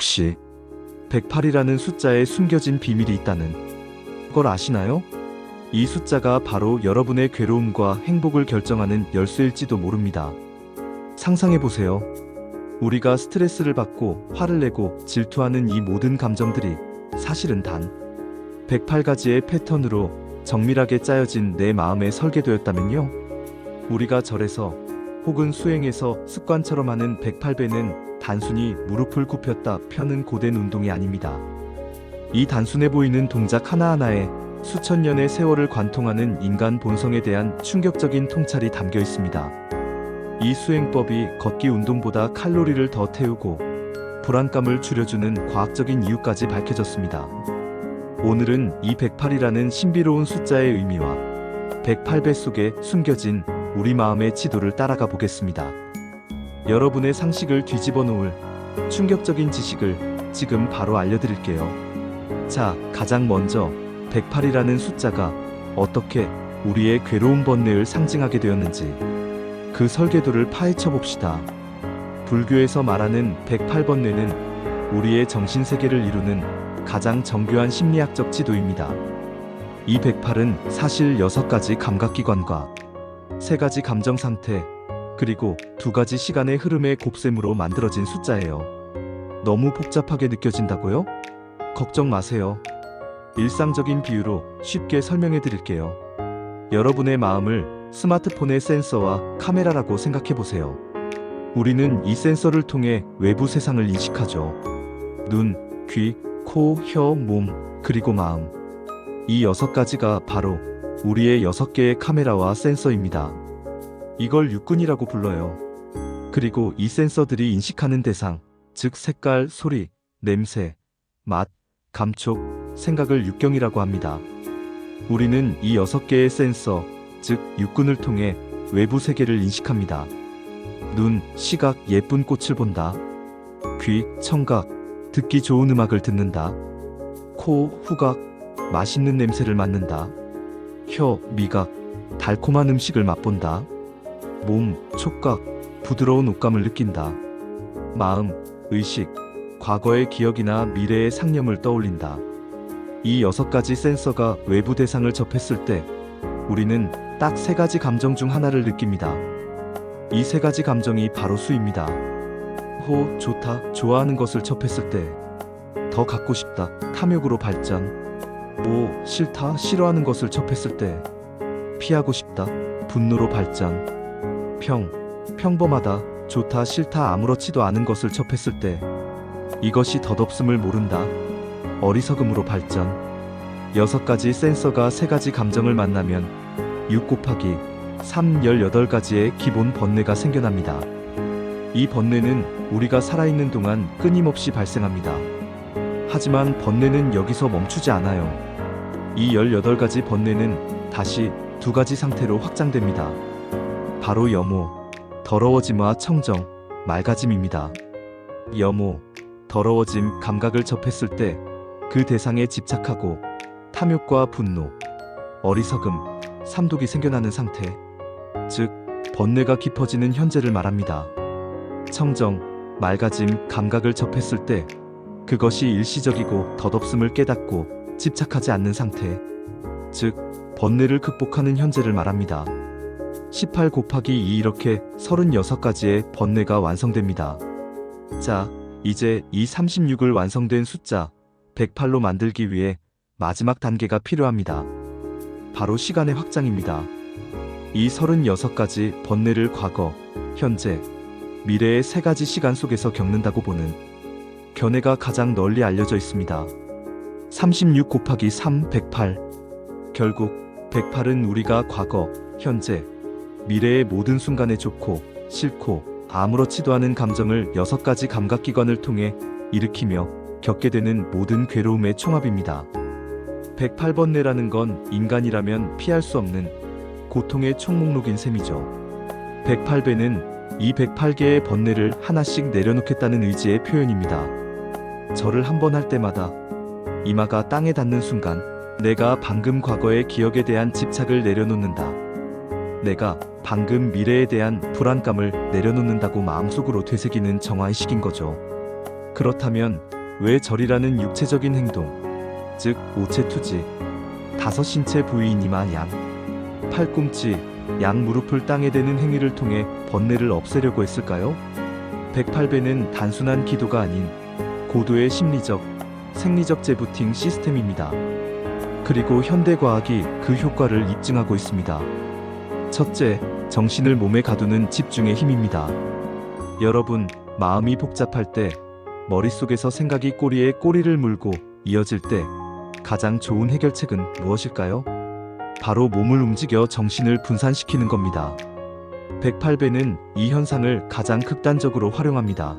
혹시 108이라는 숫자에 숨겨진 비밀이 있다는 걸 아시나요? 이 숫자가 바로 여러분의 괴로움과 행복을 결정하는 열쇠일지도 모릅니다. 상상해보세요. 우리가 스트레스를 받고 화를 내고 질투하는 이 모든 감정들이 사실은 단 108가지의 패턴으로 정밀하게 짜여진 내 마음에 설계되었다면요. 우리가 절에서 혹은 수행에서 습관처럼 하는 108배는 단순히 무릎을 굽혔다 펴는 고된 운동이 아닙니다. 이 단순해 보이는 동작 하나하나에 수천 년의 세월을 관통하는 인간 본성에 대한 충격적인 통찰이 담겨 있습니다. 이 수행법이 걷기 운동보다 칼로리를 더 태우고 불안감을 줄여주는 과학적인 이유까지 밝혀졌습니다. 오늘은 이 108이라는 신비로운 숫자의 의미와 108배 속에 숨겨진 우리 마음의 지도를 따라가 보겠습니다. 여러분의 상식을 뒤집어 놓을 충격적인 지식을 지금 바로 알려드릴게요. 자, 가장 먼저 108이라는 숫자가 어떻게 우리의 괴로운 번뇌를 상징하게 되었는지 그 설계도를 파헤쳐 봅시다. 불교에서 말하는 108번뇌는 우리의 정신세계를 이루는 가장 정교한 심리학적 지도입니다. 이 108은 사실 6가지 감각기관과 3가지 감정 상태, 그리고 2가지 시간의 흐름의 곱셈으로 만들어진 숫자예요. 너무 복잡하게 느껴진다고요? 걱정 마세요. 일상적인 비유로 쉽게 설명해 드릴게요. 여러분의 마음을 스마트폰의 센서와 카메라라고 생각해 보세요. 우리는 이 센서를 통해 외부 세상을 인식하죠. 눈, 귀, 코, 혀, 몸, 그리고 마음. 이 여섯 가지가 바로 우리의 여섯 개의 카메라와 센서입니다. 이걸 육군이라고 불러요. 그리고 이 센서들이 인식하는 대상, 즉 색깔, 소리, 냄새, 맛, 감촉, 생각을 육경이라고 합니다. 우리는 이 여섯 개의 센서, 즉 육군을 통해 외부 세계를 인식합니다. 눈, 시각, 예쁜 꽃을 본다. 귀, 청각, 듣기 좋은 음악을 듣는다. 코, 후각, 맛있는 냄새를 맡는다. 혀, 미각, 달콤한 음식을 맛본다. 몸, 촉각, 부드러운 옷감을 느낀다. 마음, 의식, 과거의 기억이나 미래의 상념을 떠올린다. 이 여섯 가지 센서가 외부 대상을 접했을 때 우리는 딱 세 가지 감정 중 하나를 느낍니다. 이 세 가지 감정이 바로 수입니다. 호, 좋다, 좋아하는 것을 접했을 때 더 갖고 싶다, 탐욕으로 발전. 오, 싫다, 싫어하는 것을 접했을 때 피하고 싶다, 분노로 발전. 평, 평범하다, 좋다, 싫다, 아무렇지도 않은 것을 접했을 때 이것이 덧없음을 모른다. 어리석음으로 발전. 여섯 가지 센서가 세 가지 감정을 만나면 6 곱하기 3 18가지의 기본 번뇌가 생겨납니다. 이 번뇌는 우리가 살아있는 동안 끊임없이 발생합니다. 하지만 번뇌는 여기서 멈추지 않아요. 이 18가지 번뇌는 다시 두 가지 상태로 확장됩니다. 바로 염호, 더러워짐과 청정, 맑아짐입니다. 염호, 더러워짐, 감각을 접했을 때 그 대상에 집착하고 탐욕과 분노, 어리석음, 삼독이 생겨나는 상태, 즉 번뇌가 깊어지는 현재를 말합니다. 청정, 맑아짐, 감각을 접했을 때 그것이 일시적이고 덧없음을 깨닫고 집착하지 않는 상태, 즉 번뇌를 극복하는 현재를 말합니다. 18 곱하기 2 이렇게 36가지의 번뇌가 완성됩니다. 자, 이제 이 36을 완성된 숫자 108로 만들기 위해 마지막 단계가 필요합니다. 바로 시간의 확장입니다. 이 36가지 번뇌를 과거, 현재, 미래의 세 가지 시간 속에서 겪는다고 보는 견해가 가장 널리 알려져 있습니다. 36 곱하기 3, 108. 결국 108은 우리가 과거, 현재, 미래의 모든 순간에 좋고, 싫고, 아무렇지도 않은 감정을 6가지 감각기관을 통해 일으키며 겪게 되는 모든 괴로움의 총합입니다. 108번뇌라는 건 인간이라면 피할 수 없는 고통의 총목록인 셈이죠. 108배는 이 108개의 번뇌를 하나씩 내려놓겠다는 의지의 표현입니다. 절을 한 번 할 때마다 이마가 땅에 닿는 순간 내가 방금 과거의 기억에 대한 집착을 내려놓는다. 내가 방금 미래에 대한 불안감을 내려놓는다고 마음속으로 되새기는 정화의식인 거죠. 그렇다면 왜 절이라는 육체적인 행동, 즉 오체투지, 다섯 신체 부위이니마 양, 팔꿈치, 양 무릎을 땅에 대는 행위를 통해 번뇌를 없애려고 했을까요? 108배는 단순한 기도가 아닌 고도의 심리적, 생리적 재부팅 시스템입니다. 그리고 현대 과학이 그 효과를 입증하고 있습니다. 첫째, 정신을 몸에 가두는 집중의 힘입니다. 여러분, 마음이 복잡할 때, 머릿속에서 생각이 꼬리에 꼬리를 물고 이어질 때, 가장 좋은 해결책은 무엇일까요? 바로 몸을 움직여 정신을 분산시키는 겁니다. 108배는 이 현상을 가장 극단적으로 활용합니다.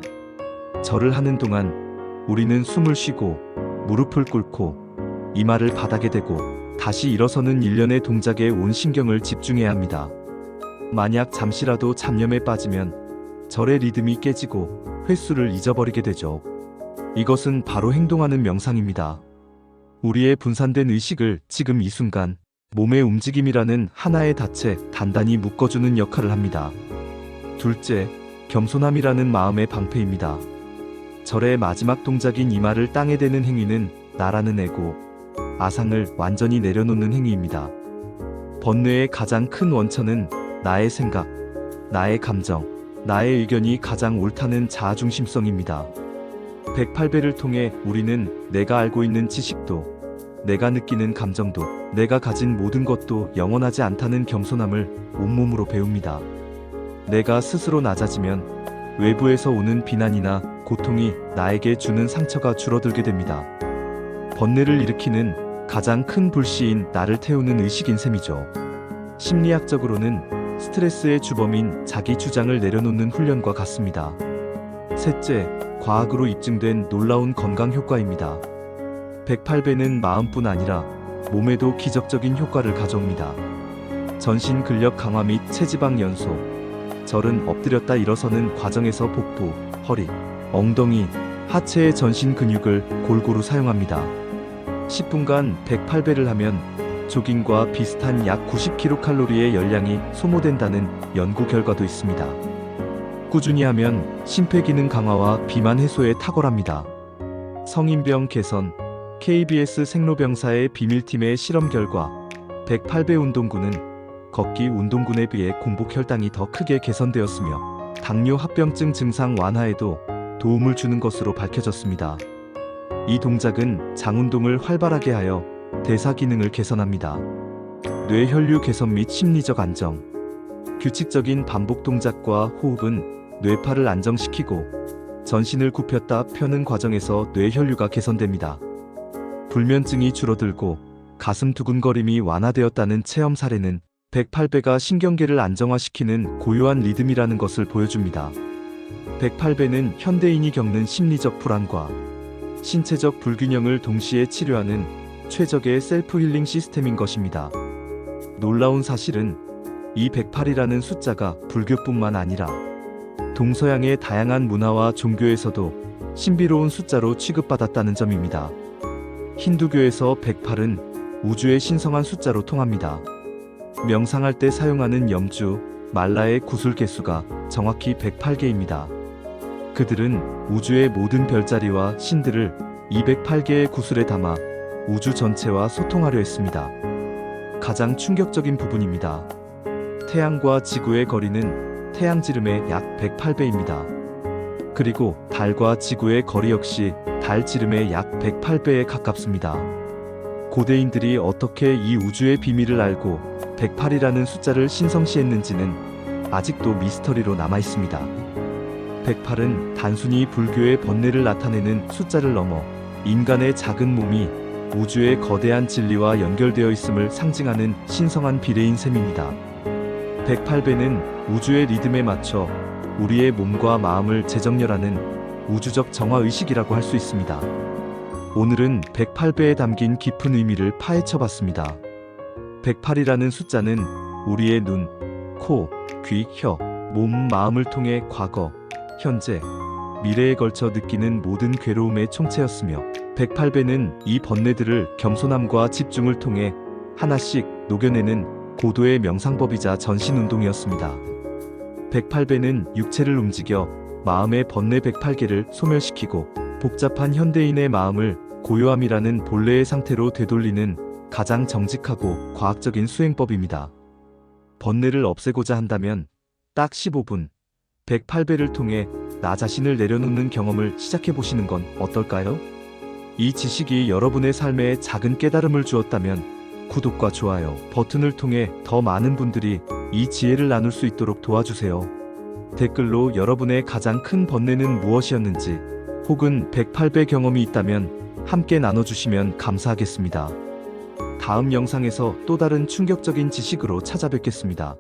절을 하는 동안 우리는 숨을 쉬고 무릎을 꿇고 이마를 바닥에 대고 다시 일어서는 일련의 동작에 온 신경을 집중해야 합니다. 만약 잠시라도 잡념에 빠지면 절의 리듬이 깨지고 횟수를 잊어버리게 되죠. 이것은 바로 행동하는 명상입니다. 우리의 분산된 의식을 지금 이 순간 몸의 움직임이라는 하나의 닻에 단단히 묶어주는 역할을 합니다. 둘째, 겸손함이라는 마음의 방패입니다. 절의 마지막 동작인 이마를 땅에 대는 행위는 나라는 에고, 아상을 완전히 내려놓는 행위입니다. 번뇌의 가장 큰 원천은 나의 생각, 나의 감정, 나의 의견이 가장 옳다는 자아중심성입니다. 108배를 통해 우리는 내가 알고 있는 지식도, 내가 느끼는 감정도, 내가 가진 모든 것도 영원하지 않다는 겸손함을 온몸으로 배웁니다. 내가 스스로 낮아지면 외부에서 오는 비난이나 고통이 나에게 주는 상처가 줄어들게 됩니다. 번뇌를 일으키는 가장 큰 불씨인 나를 태우는 의식인 셈이죠. 심리학적으로는 스트레스의 주범인 자기 주장을 내려놓는 훈련과 같습니다. 셋째, 과학으로 입증된 놀라운 건강 효과입니다. 108배는 마음뿐 아니라 몸에도 기적적인 효과를 가져옵니다. 전신 근력 강화 및 체지방 연소, 절은 엎드렸다 일어서는 과정에서 복부, 허리, 엉덩이, 하체의 전신 근육을 골고루 사용합니다. 10분간 108배를 하면 조깅과 비슷한 약 90kcal의 열량이 소모된다는 연구 결과도 있습니다. 꾸준히 하면 심폐기능 강화와 비만 해소에 탁월합니다. 성인병 개선 KBS 생로병사의 비밀팀의 실험 결과 108배 운동군은 걷기 운동군에 비해 공복 혈당이 더 크게 개선되었으며 당뇨 합병증 증상 완화에도 도움을 주는 것으로 밝혀졌습니다. 이 동작은 장운동을 활발하게 하여 대사 기능을 개선합니다. 뇌혈류 개선 및 심리적 안정. 규칙적인 반복 동작과 호흡은 뇌파를 안정시키고 전신을 굽혔다 펴는 과정에서 뇌혈류가 개선됩니다. 불면증이 줄어들고 가슴 두근거림이 완화되었다는 체험 사례는 108배가 신경계를 안정화시키는 고요한 리듬이라는 것을 보여줍니다. 108배는 현대인이 겪는 심리적 불안과 신체적 불균형을 동시에 치료하는 최적의 셀프 힐링 시스템인 것입니다. 놀라운 사실은 이 108이라는 숫자가 불교뿐만 아니라 동서양의 다양한 문화와 종교에서도 신비로운 숫자로 취급받았다는 점입니다. 힌두교에서 108은 우주의 신성한 숫자로 통합니다. 명상할 때 사용하는 염주, 말라의 구슬 개수가 정확히 108개입니다. 그들은 우주의 모든 별자리와 신들을 208개의 구슬에 담아 우주 전체와 소통하려 했습니다. 가장 충격적인 부분입니다. 태양과 지구의 거리는 태양지름의 약 108배입니다. 그리고 달과 지구의 거리 역시 달 지름의 약 108배에 가깝습니다. 고대인들이 어떻게 이 우주의 비밀을 알고 108이라는 숫자를 신성시했는지는 아직도 미스터리로 남아 있습니다. 108은 단순히 불교의 번뇌를 나타내는 숫자를 넘어 인간의 작은 몸이 우주의 거대한 진리와 연결되어 있음을 상징하는 신성한 비례인 셈입니다. 108배는 우주의 리듬에 맞춰 우리의 몸과 마음을 재정렬하는 우주적 정화 의식이라고 할 수 있습니다. 오늘은 108배에 담긴 깊은 의미를 파헤쳐 봤습니다. 108이라는 숫자는 우리의 눈, 코, 귀, 혀, 몸, 마음을 통해 과거, 현재, 미래에 걸쳐 느끼는 모든 괴로움의 총체였으며 108배는 이 번뇌들을 겸손함과 집중을 통해 하나씩 녹여내는 고도의 명상법이자 전신운동이었습니다. 108배는 육체를 움직여 마음의 번뇌 108개를 소멸시키고 복잡한 현대인의 마음을 고요함이라는 본래의 상태로 되돌리는 가장 정직하고 과학적인 수행법입니다. 번뇌를 없애고자 한다면 딱 15분, 108배를 통해 나 자신을 내려놓는 경험을 시작해 보시는 건 어떨까요? 이 지식이 여러분의 삶에 작은 깨달음을 주었다면 구독과 좋아요 버튼을 통해 더 많은 분들이 이 지혜를 나눌 수 있도록 도와주세요. 댓글로 여러분의 가장 큰 번뇌는 무엇이었는지 혹은 108배 경험이 있다면 함께 나눠주시면 감사하겠습니다. 다음 영상에서 또 다른 충격적인 지식으로 찾아뵙겠습니다.